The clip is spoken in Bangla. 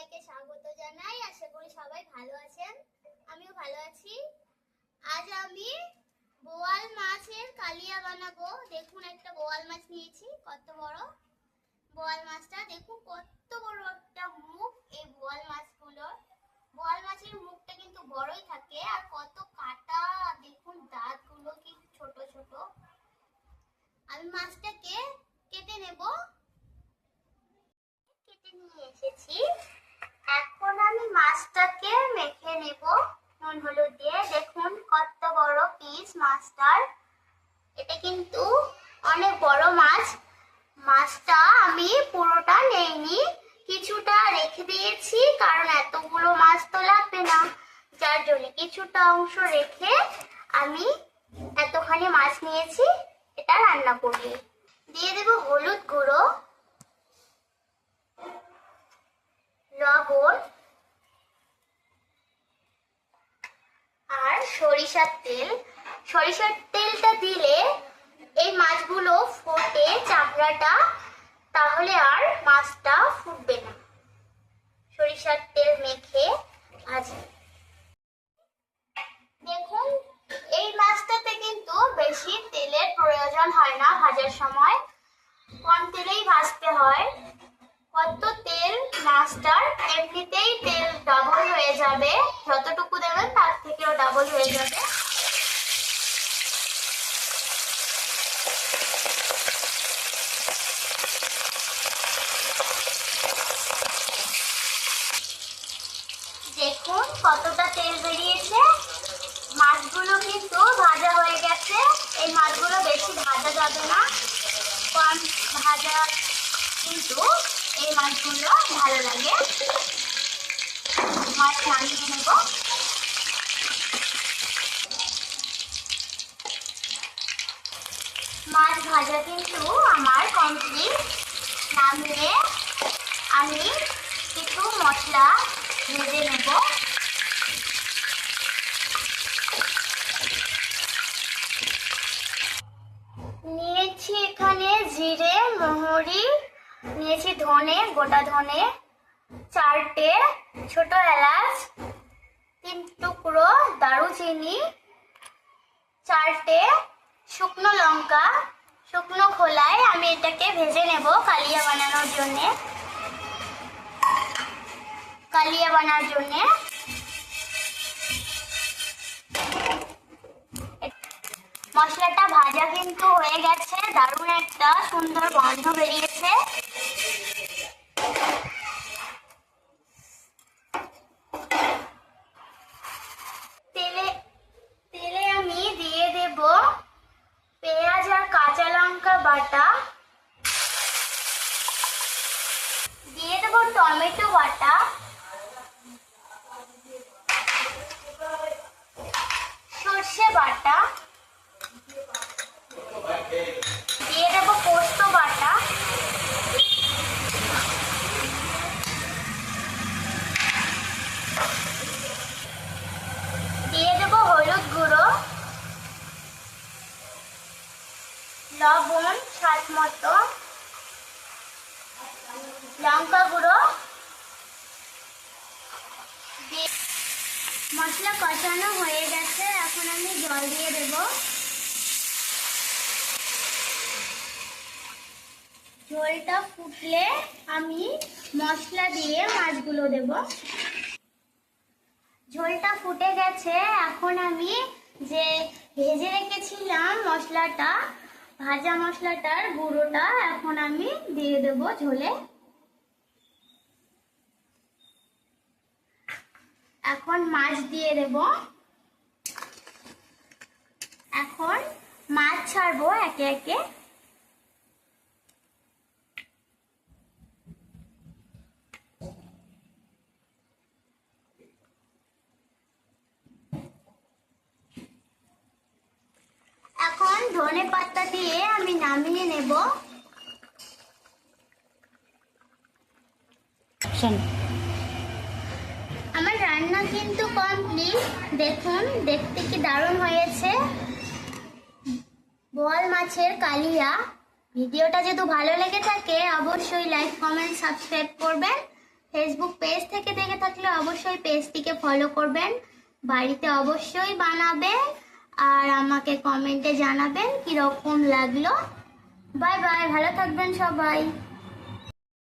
সবাইকে স্বাগত জানাই। আশা করি সবাই ভালো আছেন। আমিও ভালো আছি। আজ আমি বোয়াল মাছের কালিয়া বানাবো। দেখুন, একটা বোয়াল মাছ নিয়েছি, কত বড়। বোয়াল মাছটা, দেখুন, কত বড় একটা মুখ এই বোয়াল মাছগুলোর। বোয়াল মাছের মুখটা কিন্তু বড়ই থাকে, আর কত কাটা, দেখুন, দাঁতগুলো কি ছোট ছোট। আমি মাছটাকে কেটে নেব। কেটে নিয়ে এসেছি এখন আমি মাছটাকে মেখে নেব নুন হলুদ দিয়ে দেখুন কত পিস মাছটার এটা কিন্তু অনেক বড় মাছ। মাছটা আমি পুরোটা নেইনি। কিছুটা রেখে দিয়েছি, কারণ এতগুলো মাছ তো লাগবে না। যার জন্য কিছুটা অংশ রেখে আমি এতখানি মাছ নিয়েছি, এটা রান্না করব। দিয়ে দেব হলুদ গুঁড়ো, লবণ, আর সরিষার তেল। সরিষার তেলটা দিলে এই মাছগুলো ফোটে চামড়াটা, তাহলে আর মাছটা ফুটবে না। সরিষার তেল মেখে ভাজি দেখুন, এই মাছটাতে কিন্তু বেশি তেলের প্রয়োজন হয় না ভাজার সময়। কম তেলেই ভাজতে হয়। কত তেল, মাছটার এমনিতেই তেল ডাবল হয়ে যাবে। যতটুকু দেবেন তার থেকেও ডাবল হয়ে যাবে। দেখুন কতটা তেল বেরিয়েছে। মাছগুলো কিন্তু ভাজা হয়ে গেছে। এই মাছগুলো বেশি ভাজা যাবে না। কম ভাজা কিন্তু এই মাছগুলো ভালো লাগে। মাছ নামিয়ে নেব। মাছ ভাজা কিন্তু আমার কমপ্লিট নামিয়ে আমি কিছু মশলা ভেজে নেব নিয়েছি এখানে জিরে মোহরি নিয়েছি ধনে গোটা ধনে চারটে ছোট এলাচ তিন টুকরো দারুচিনি চারটে শুকনো লঙ্কা শুকনো খোলায় আমি এটাকে ভেজে নেব কালিয়া বানানোর জন্যে কালিয়া বানার জন্য। মশলাটা ভাজা কিন্তু হয়ে গেছে দারুণ একটা সুন্দর গন্ধ বেরিয়েছে তেলে তেলে আমি দিয়ে দেব পেঁয়াজ আর কাঁচা লঙ্কা বাটা দিয়ে দেব টমেটো বাটা সর্ষে বাটা দিয়ে দেব পোস্ত বাটা দিয়ে দেব হলুদ গুঁড়ো লবণ, স্বাদ মতো। লঙ্কা গুঁড়ো। মশলা কষানো হয়ে গেছে। এখন আমি জল দিয়ে দেবো। ঝোলটা ফুটলে আমি মশলা দিয়ে মাছগুলো দেব। ঝোলটা ফুটে গেছে। এখন আমি যে ভেজে রেখেছিলাম মশলাটা ভাজা মশলাটার গুঁড়োটা এখন আমি দিয়ে দেব ঝোলে। এখন মাছ দিয়ে দেব। এখন মাছ ছাড়বো একে একে এখন ধনে পাতা দিয়ে আমি নামিয়ে নেব। আমার রান্না কিন্তু কমপ্লিট দেখুন দেখতে কি দারুণ হয়েছে। বোয়াল মাছের কালিয়া। ভিডিওটা যদি ভালো লেগে থাকে অবশ্যই লাইক কমেন্ট সাবস্ক্রাইব করবেন। ফেসবুক পেজ থেকে দেখে থাকলে অবশ্যই পেজটিকে ফলো করবেন। বাড়িতে অবশ্যই বানাবেন। আর আমাকে কমেন্টে জানাবেন কীরকম লাগল। বাই বাই ভালো থাকবেন সবাই।